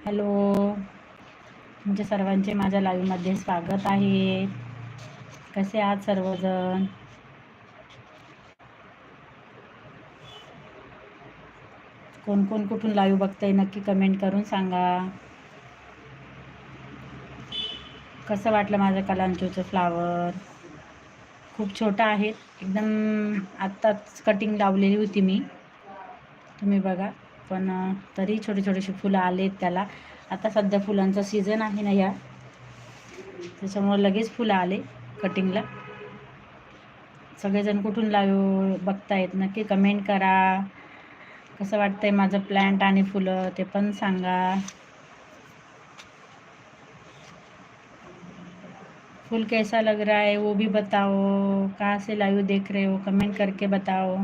Hello. तुमच्या सर्वांचे माझ्या लाईव्हमध्ये स्वागत आहे. कसे आहात सर्वजण? कोण कोण कुठून लाईव्ह बघताय नक्की कमेंट करून सांगा. कसं वाटलं माझं कलांचोचं फ्लावर? खूप छोटं आहे. एकदम आत्ताच कटिंग लावलेली होती मी. तुम्ही बघा. पण तरी छोटे छोटेसे फुलं आलेत त्याला. आता सध्या फुलांचा सीझन आहे ना या. त्याच्यामुळं लगेच फुलं आले कटिंगला. सगळेजण कुठून लाईव्ह बघतायत नक्की कमेंट करा. कसं वाटतंय माझं प्लॅन्ट आणि फुलं ते पण सांगा. फूल कैसा लग रहा है वो भी बताओ. कहाँ से लाइव देख रहे हो? कमेंट करके बताओ.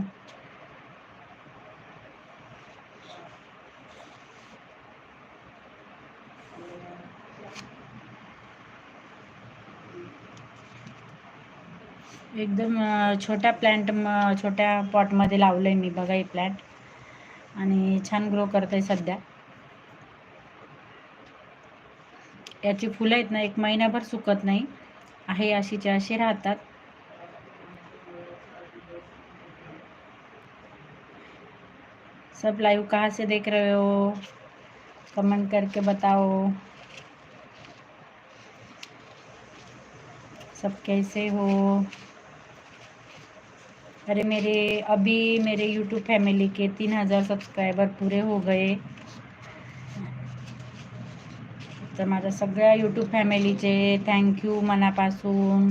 एकदम छोट्या प्लॅन्ट म छोट्या पॉटमध्ये लावलं आहे मी बघा ही प्लॅन्ट आणि छान ग्रो करत आहे सध्या. याची फुलं आहेत ना एक महिनाभर सुकत नाही. आहे अशीच्या अशी राहतात. सब लाइव कहाँ से देख रहे हो? कमेंट करके बताओ. सब कैसे हो? अरे मेरे अभी मेरे यूट्यूब फैमिली के तीन हज़ार सब्सक्राइबर पूरे हो गए। तर माझ्या सगळ्या यूट्यूब फॅमिलीचे थँक्यू मनापासून.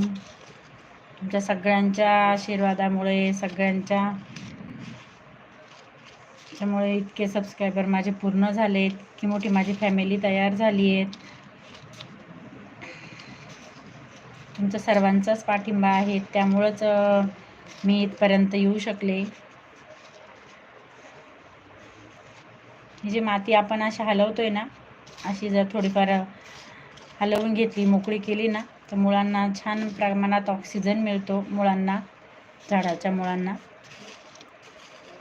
तुमच्या सगळ्यांच्या आशीर्वादामुळे सगळ्यांच्या त्यामुळे इतके सबस्क्रायबर माझे पूर्ण झालेत इतकी मोठी माझी फॅमिली तयार झाली आहेत तुमचा सर्वांचाच पाठिंबा आहे त्यामुळंच मी इथपर्यंत येऊ शकले. ही जी माती आपण अशी हलवतोय ना अशी जर थोडीफार हलवून घेतली मोकळी केली ना तर मुळांना छान प्रमाणात ऑक्सिजन मिळतो मुळांना झाडाच्या मुळांना.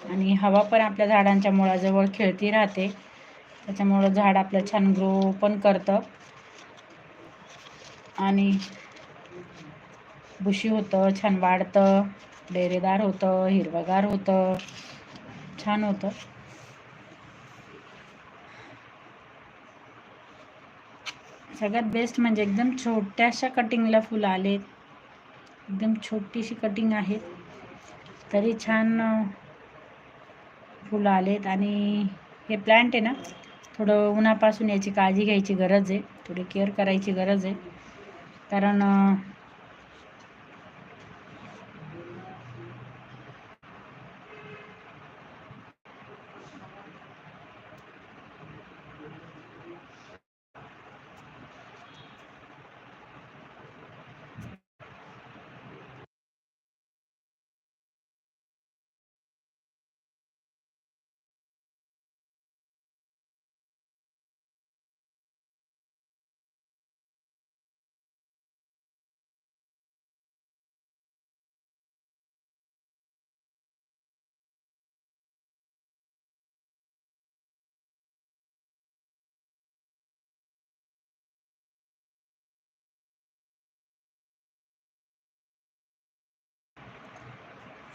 आणि हवा पण आपल्या झाडांच्या मुळाजवळ खेळती राहते. त्याच्यामुळं झाड आपलं छान ग्रो पण करतं. आणि बुशी होतं छान वाढतं. डेरेदार होतं हिरवगार होतं. छान होतं. सगळ्यात बेस्ट म्हणजे एकदम छोट्याशा कटिंगला फुलं आलेत. एकदम छोटीशी कटिंग आहे तरी छान फुलं आलेत. आणि हे प्लांट आहे ना थोडं उन्हापासून याची काळजी घ्यायची गरज आहे. थोडी केअर करायची गरज आहे. कारण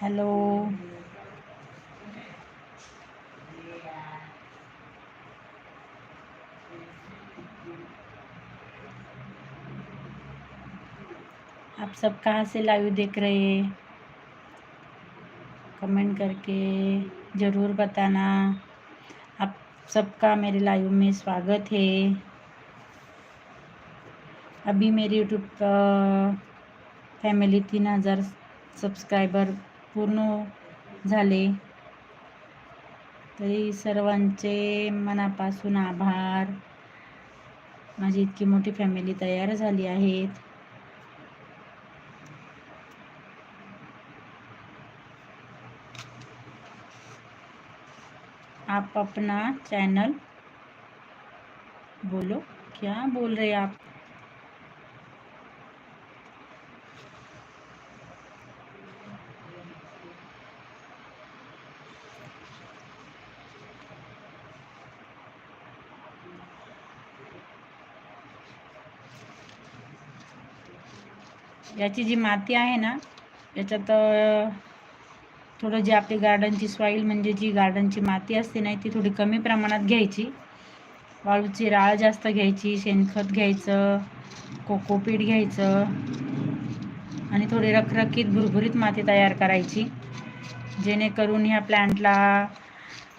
हेलो। आप सब कहाँ से लाइव देख रहे हैं? कमेंट करके ज़रूर बताना। आप सबका मेरे लाइव में स्वागत है। अभी मेरी यूट्यूब फैमिली तीन हज़ार सब्सक्राइबर पूर्ण झाले. तरी सर्वांचे मनापासून आभार. माझी इतकी मोठी फॅमिली तयार झाली आहेत. आप अपना चैनल बोलो. क्या बोल रहे आप? याची जी माती आहे ना याच्यात थोडं जी आपली गार्डनची सॉईल म्हणजे जी गार्डनची माती असते ना ती थोडी कमी प्रमाणात घ्यायची. वाळूची राळ जास्त घ्यायची शेणखत घ्यायचं कोकोपीट घ्यायचं आणि थोडी रखरखीत भुरभुरीत माती तयार करायची. जेणेकरून ह्या प्लॅन्टला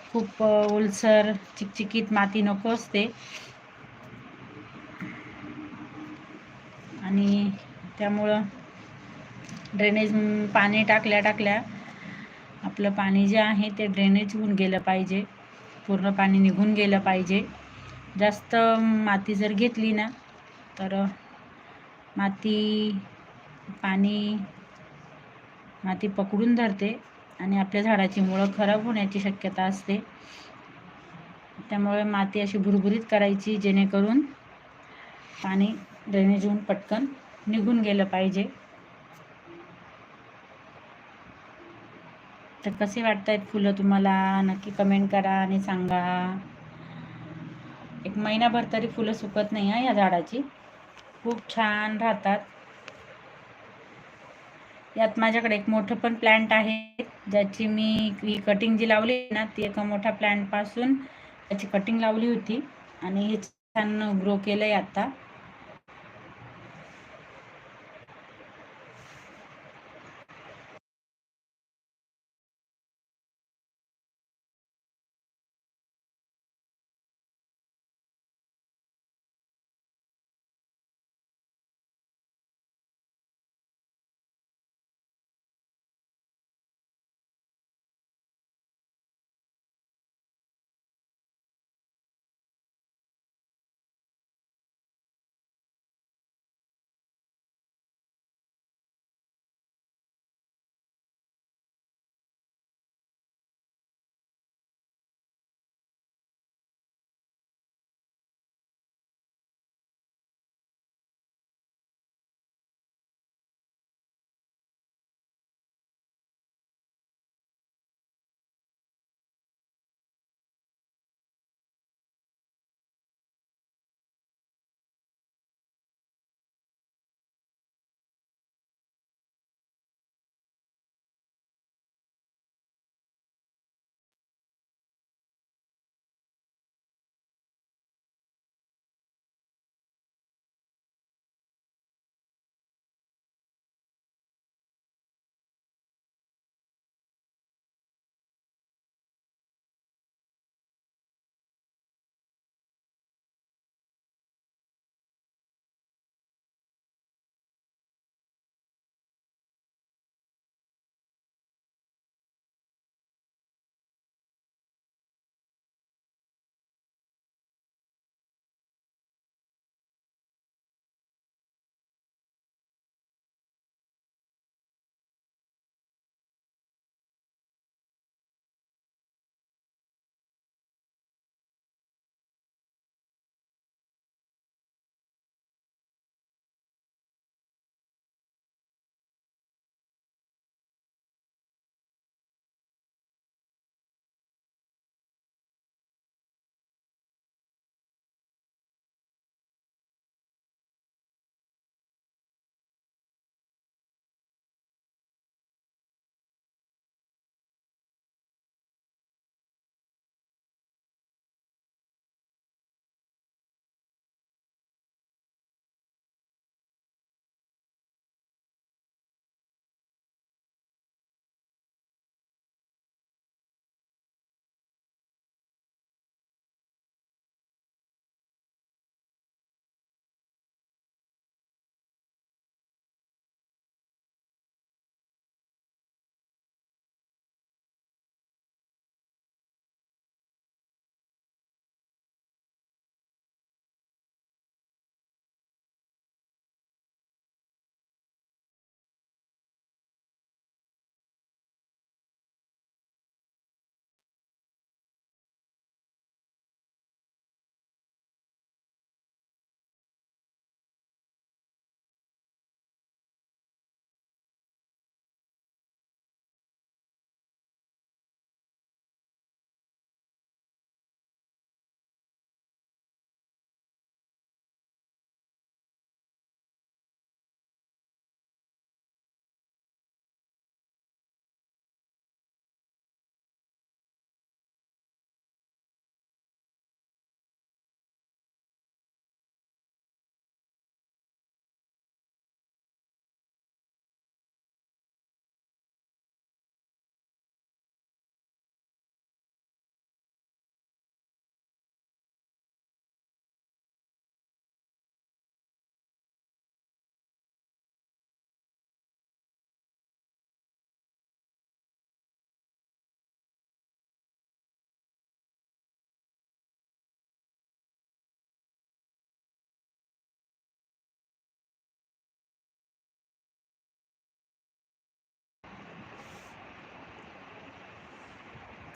खूप ओलसर चिकचिकीत माती नको असते. आणि त्यामुळं ड्रेनेज पाणी टाकल्या टाकल्या आपलं पाणी जे आहे ते ड्रेनेज होऊन गेलं पाहिजे. पूर्ण पाणी निघून गेलं पाहिजे. जास्त माती जर घेतली ना तर माती पाणी माती पकडून धरते आणि आपल्या झाडाची मुळं खराब होण्याची शक्यता असते. त्यामुळे माती अशी भुरभुरीत करायची जेणेकरून पाणी ड्रेनेज होऊन पटकन निघून गेलं पाहिजे. तर कसे वाटत आहेत फुलं तुम्हाला? नक्की कमेंट करा आणि सांगा. एक महिनाभर तरी फुलं सुकत नाही आहे या झाडाची. खूप छान राहतात. यात माझ्याकडे एक मोठं पण प्लॅन्ट आहे. ज्याची मी ही कटिंग जी लावली ना ती एका मोठ्या प्लॅन्टपासून त्याची कटिंग लावली होती. आणि हे छान ग्रो केलं आहे आता.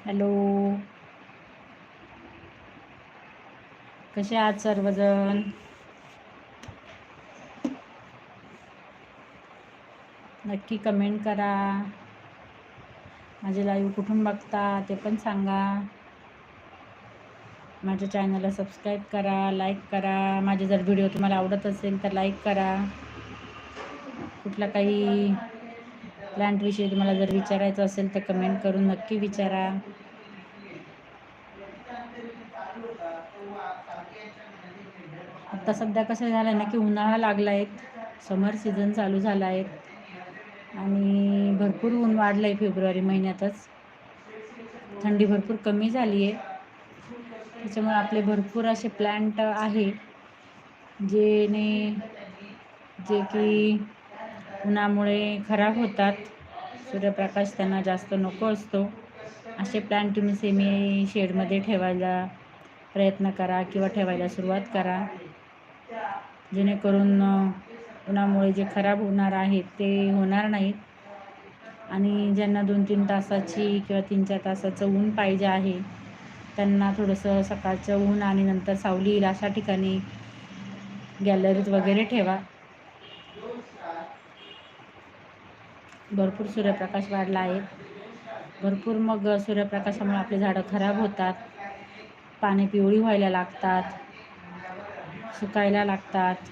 हॅलो. कसे आहात सर्वजण? नक्की कमेंट करा. माझे लाईव्ह कुठून बघता ते पण सांगा. माझ्या चॅनलला सबस्क्राईब करा लाईक करा. माझे जर व्हिडिओ तुम्हाला आवडत असेल तर लाईक करा. कुठला काही प्लांटविषयी तुम्हाला जर विचारायचं असेल तर कमेंट करून नक्की विचारा. आता सध्या कसं झालं ना की उन्हाळा लागला आहे समर सीझन चालू झाला आहे आणि भरपूर ऊन वाढलं आहे फेब्रुवारी महिन्यातच. थंडी भरपूर कमी झाली आहे त्याच्यामुळे आपले भरपूर असे प्लांट आहे जेने जे की उन्हामुळे खराब होतात. सूर्यप्रकाश त्यांना जास्त नको असतो. असे प्लांट तुम्ही सेमी शेडमध्ये ठेवायला प्रयत्न करा किंवा ठेवायला सुरुवात करा. जेणेकरून उन्हामुळे जे खराब होणार आहेत ते होणार नाहीत आणि ज्यांना दोन तीन तासाची किंवा तीन चार तासाचं ऊन पाहिजे आहे त्यांना थोडंसं सकाळचं ऊन आणि नंतर सावली येईल अशा ठिकाणी गॅलरीत वगैरे ठेवा. भरपूर सूर्यप्रकाश वाढला आहे. भरपूर मग सूर्यप्रकाशामुळे आपले झाडं खराब होतात. पाने पिवळी व्हायला लागतात. सुकायला लागतात.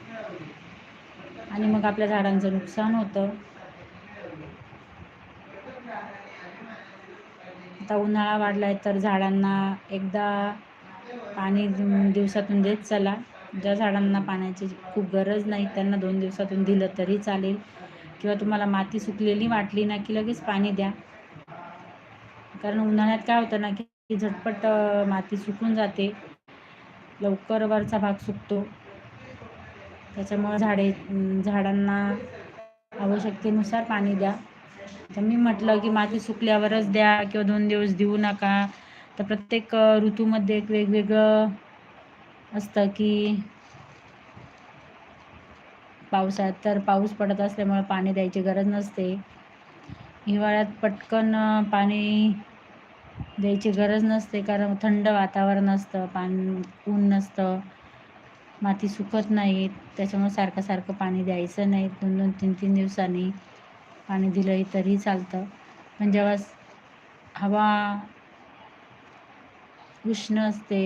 आणि मग आपल्या झाडांचं नुकसान होतं. आता उन्हाळा वाढला आहे तर झाडांना एकदा पाणी दिवसातून देत चला. ज्या झाडांना पाण्याची खूप गरज नाही त्यांना दोन दिवसातून दिलं तरी चालेल. किंवा तुम्हाला माती सुकलेली वाटली ना की लगेच पाणी द्या. कारण उन्हाळ्यात काय होतं ना की झटपट माती सुकून जाते. लवकर वरचा भाग सुकतो. त्याच्यामुळे झाडे झाडांना आवश्यकतेनुसार पाणी द्या. तर मी म्हटलं की माती सुकल्यावरच द्या किंवा दोन दिवस देऊ नका. तर प्रत्येक ऋतूमध्ये एक वेगवेगळं असतं की पावसाळ्यात तर पाऊस पडत असल्यामुळे पाणी द्यायची गरज नसते. हिवाळ्यात पटकन पाणी द्यायची गरज नसते कारण थंड वातावरण असतं पाणी ऊन नसतं माती सुकत नाही त्याच्यामुळे सारखं सारखं पाणी द्यायचं नाही. दोन दोन तीन तीन दिवसांनी पाणी दिलंही तरी चालतं. पण जेव्हा हवा उष्ण असते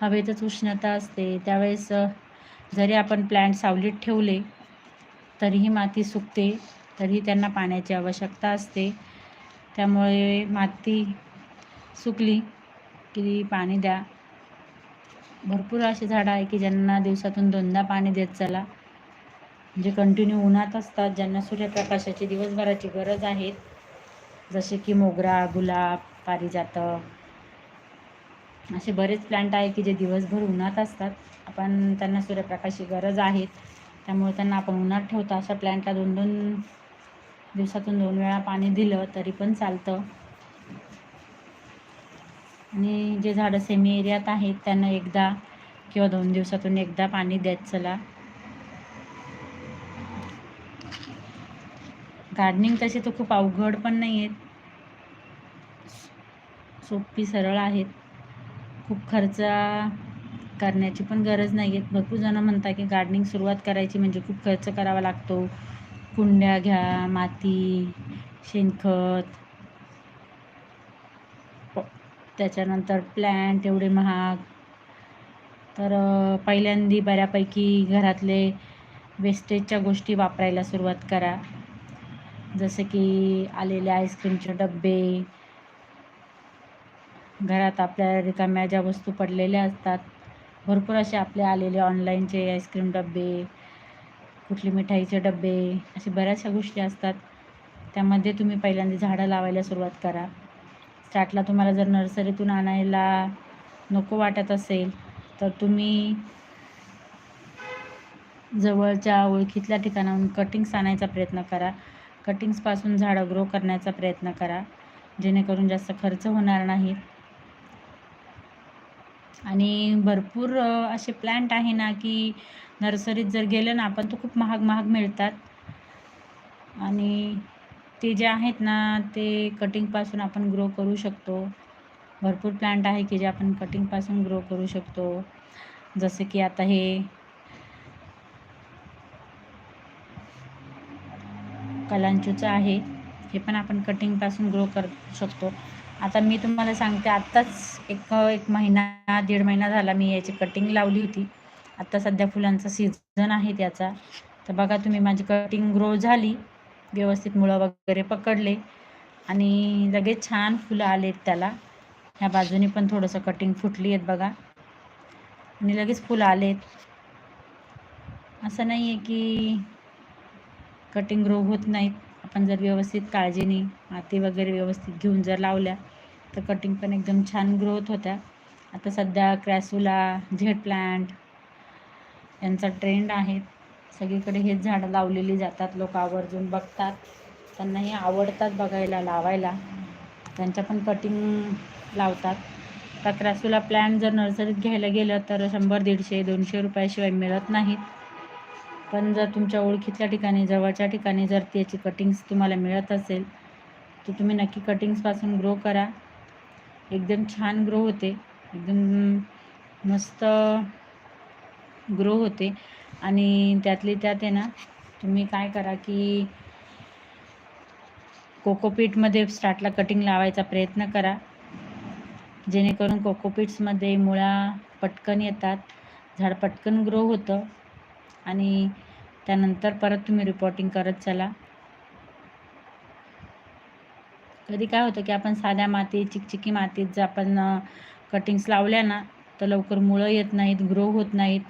हवेतच उष्णता असते त्यावेळेस जरी आपण प्लॅन्ट सावलीत ठेवले तरीही माती सुकते तरीही त्यांना पाण्याची आवश्यकता असते. त्यामुळे माती सुकली की पाणी द्या. भरपूर अशी झाडं आहे की ज्यांना दिवसातून दोनदा पाणी देत चला. जे कंटिन्यू उन्हात असतात ज्यांना सूर्यप्रकाशाची दिवसभराची गरज आहे जसे की मोगरा गुलाब पारिजातक असे बरेच प्लांट आहे की जे दिवसभर उन्हात असतात. आपण त्यांना सूर्यप्रकाशची गरज आहे. त्यामुळे त्यांना आपण उन्हात ठेवतो. अशा प्लांटला दोन दोन दिवसातून दोन वेळा पाणी दिलं तरी पण चालतं. आणि जे झाडं सेमी एरियात आहेत त्यांना एकदा किंवा दोन दिवसातून एकदा पाणी द्यायचं चला. गार्डनिंग तसे तर खूप अवघड पण नाही आहेत सोपी सरळ आहेत. खूप खर्च करण्याची पण गरज नाही आहेत भरपूर जणं म्हणतात की गार्डनिंग सुरुवात करायची म्हणजे खूप खर्च करावा लागतो. कुंड्या घ्या माती शेणखत. त्याच्यानंतर प्लॅन्ट एवढे महाग. तर पहिल्यांदी बऱ्यापैकी घरातले वेस्टेजच्या गोष्टी वापरायला सुरुवात करा. जसे की आलेले आईस्क्रीमचे डब्बे घरात आपल्या रिकाम्या ज्या वस्तू पडलेल्या असतात भरपूर असे आपले आलेले ऑनलाईनचे आईस्क्रीम डबे कुठली मिठाईचे डबे असे बऱ्याचशा गोष्टी असतात. त्यामध्ये तुम्ही पहिल्यांदा झाडं लावायला सुरुवात करा. स्टार्टला तुम्हाला जर नर्सरीतून आणायला नको वाटत असेल तर तुम्ही जवळच्या ओळखीतल्या ठिकाणाहून कटिंग्स आणायचा प्रयत्न करा. कटिंग्सपासून झाडं ग्रो करण्याचा प्रयत्न करा. जेणेकरून जास्त खर्च होणार नाहीत. आणि भरपूर असे प्लांट आहे ना की नर्सरीत जर गेलं ना आपण तर खूप महाग महाग मिळतात. आणि ते जे आहेत ना ते कटिंगपासून आपण ग्रो करू शकतो. भरपूर प्लांट आहे की जे आपण कटिंगपासून ग्रो करू शकतो. जसे की आता हे कलांचूचं आहे हे पण आपण कटिंगपासून ग्रो करू शकतो. आता मी तुम्हाला सांगते आत्ताच एक एक महिना दीड महिना झाला मी याची कटिंग लावली होती. आत्ता सध्या फुलांचा सीझन आहे त्याचा. तर बघा तुम्ही माझी कटिंग ग्रो झाली. व्यवस्थित मुळं वगैरे पकडले. आणि लगेच छान फुलं आलेत त्याला. ह्या बाजूने पण थोडंसं कटिंग फुटली आहेत बघा. आणि लगेच फुलं आलेत. असं नाही आहे की कटिंग ग्रो होत नाहीत. आपण जर व्यवस्थित काळजीने माती वगैरे व्यवस्थित घेऊन जर लावल्या तर कटिंग पण एकदम छान ग्रोथ होत्या. आता सध्या क्रॅसुला झेड प्लांट यांचा ट्रेंड आहे. सगळीकडे हेच झाडं लावलेली जातात. लोक आवर्जून बघतात. त्यांनाही आवडतात बघायला लावायला. त्यांच्या पण कटिंग लावतात. आता क्रॅसुला प्लॅन्ट जर नर्सरीत घ्यायला गेलं तर शंभर दीडशे दोनशे रुपयाशिवाय मिळत नाहीत. पण जर तुमच्या ओळखीतल्या ठिकाणी जवळच्या ठिकाणी जर त्याची कटिंग्स तुम्हाला मिळत असेल तर तुम्ही नक्की कटिंग्सपासून ग्रो करा. एकदम छान ग्रो होते. एकदम मस्त ग्रो होते. आणि त्यातली त्यात आहे ना तुम्ही काय करा की कोकोपीटमध्ये स्टार्टला कटिंग लावायचा प्रयत्न करा. जेणेकरून कोकोपीट्समध्ये मुळा पटकन येतात झाड पटकन ग्रो होतं. आणि त्यानंतर परत तुम्ही रिपोर्टिंग करत चला. कधी काय होतं की आपण साध्या मातीत चिकचिकी मातीत जर आपण कटिंग्स लावल्या ना तर लवकर मुळं येत नाहीत ग्रो होत नाहीत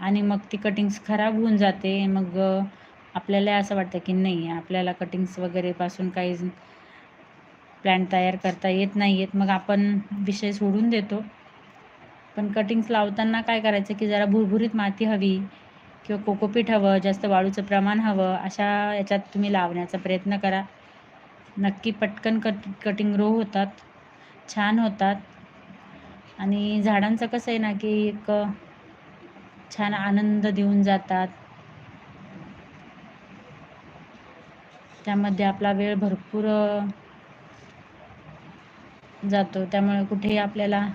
आणि मग ती कटिंग्स खराब होऊन जाते. मग आपल्याला असं वाटतं की नाही आपल्याला कटिंग्स वगैरेपासून काही प्लॅन तयार करता येत नाही आहेत मग आपण विषय सोडून देतो. पण कटिंग्स लावताना काय करायचं की जरा भुरभुरीत माती हवी किंवा कोकोपीट हवं जास्त वाळूचं प्रमाण हवं अशा याच्यात तुम्ही लावण्याचा प्रयत्न करा. नक्की पटकन कट कटिंग रो होतात. छान होतात. आणि झाडांचं कसं आहे ना की एक छान आनंद देऊन जातात. त्यामध्ये आपला वेळ भरपूर जातो. त्यामुळे कुठेही आपल्याला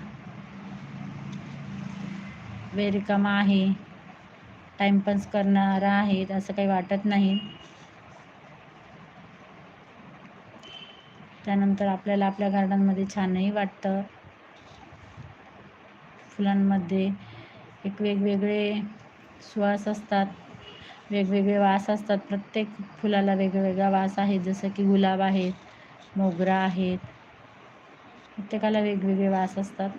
वेळ रिकामा आहे टाइमपास करणारा आहे असं काही वाटत नाही. त्यानंतर आपल्याला आपल्या गार्डनमध्ये छानही वाटतं. फुलांमध्ये एक वेगवेगळे सुवास असतात. वेगवेगळे वास असतात. प्रत्येक फुलाला वेगवेगळा वास आहे. जसं की गुलाब आहेत मोगरा आहेत. प्रत्येकाला वेगवेगळे वास असतात.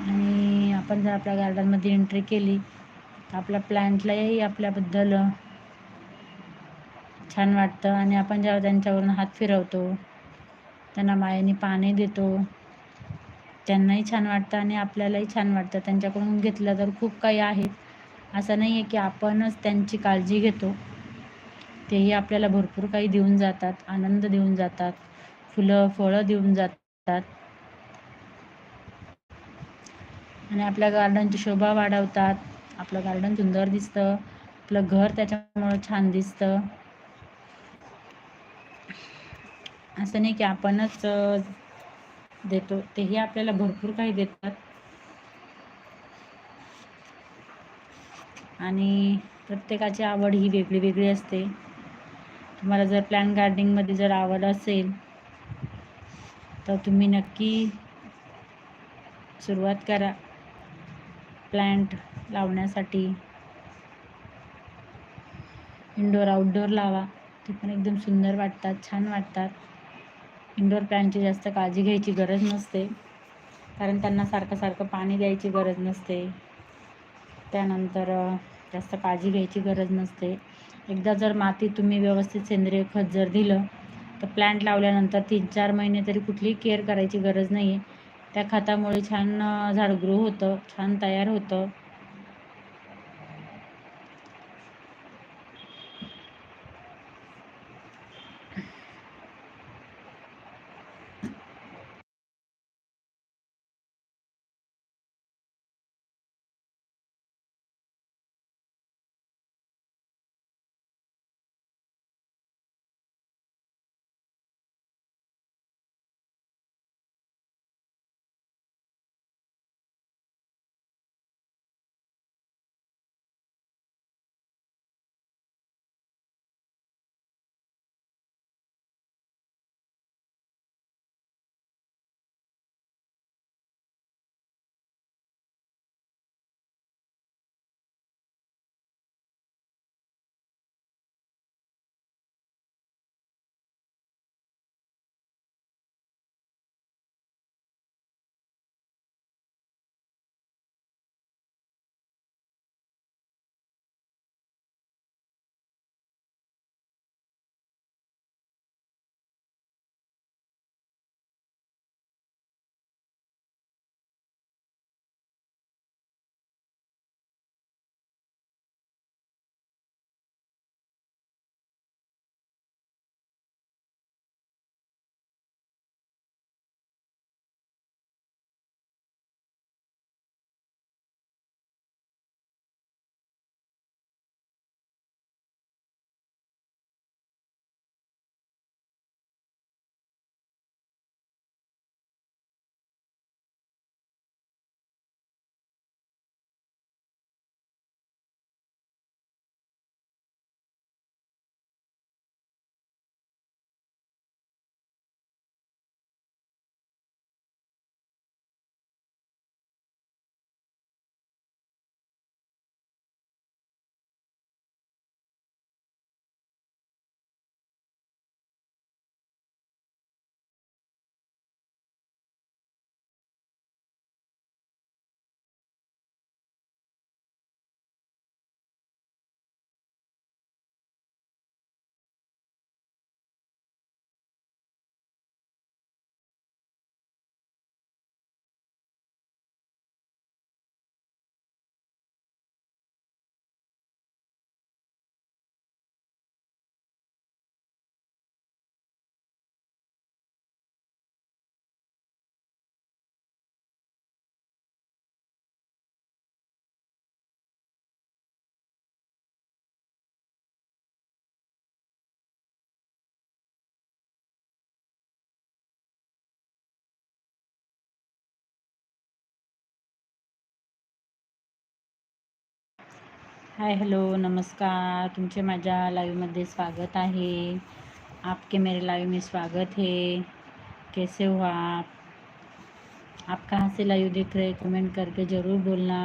आणि आपण जर आपल्या गार्डनमध्ये एंट्री केली तर आपल्या प्लॅन्टलाही आपल्याबद्दल छान वाटतं आणि आपण जेव्हा त्यांच्यावरून हात फिरवतो त्यांना मायेने पाणी देतो त्यांनाही छान वाटतं आणि आपल्यालाही छान वाटतं. त्यांच्याकडून घेतलं तर खूप काही आहे. असं नाही आहे की आपणच त्यांची काळजी घेतो. तेही आपल्याला भरपूर काही देऊन जातात आनंद देऊन जातात फुलं फळं देऊन जातात. आणि आपल्या गार्डनची शोभा वाढवतात. आपलं गार्डन सुंदर दिसतं. आपलं घर त्याच्यामुळं छान दिसतं. असं नाही की आपणच देतो. तेही आपल्याला भरपूर काही देतात. आणि प्रत्येकाची आवड ही वेगळी वेगळी असते. तुम्हाला जर प्लॅन गार्डनिंगमध्ये जर आवड असेल तर तुम्ही नक्की सुरुवात करा. प्लॅन्ट लावण्यासाठी. इंडोर आउटडोर लावा. ते पण एकदम सुंदर वाटतात छान वाटतात. इनडोअर प्लॅनची जास्त काळजी घ्यायची गरज नसते. कारण त्यांना सारखं सारखं पाणी द्यायची गरज नसते. त्यानंतर जास्त काळजी घ्यायची गरज नसते. एकदा जर माती तुम्ही व्यवस्थित सेंद्रिय खत जर दिलं तर प्लांट लावल्यानंतर तीन चार महिने तरी कुठलीही केअर करायची गरज नाही आहे त्या खतामुळे छान झाड ग्रो होतं छान तयार होतं. हाय हॅलो नमस्कार. तुमचे माझ्या लाईवमध्ये स्वागत आहे. आपके मेरे लाइव में स्वागत है. कैसे हो आप? आप कहाँ से लाइव देख रहे कमेंट करके ज़रूर बोलना.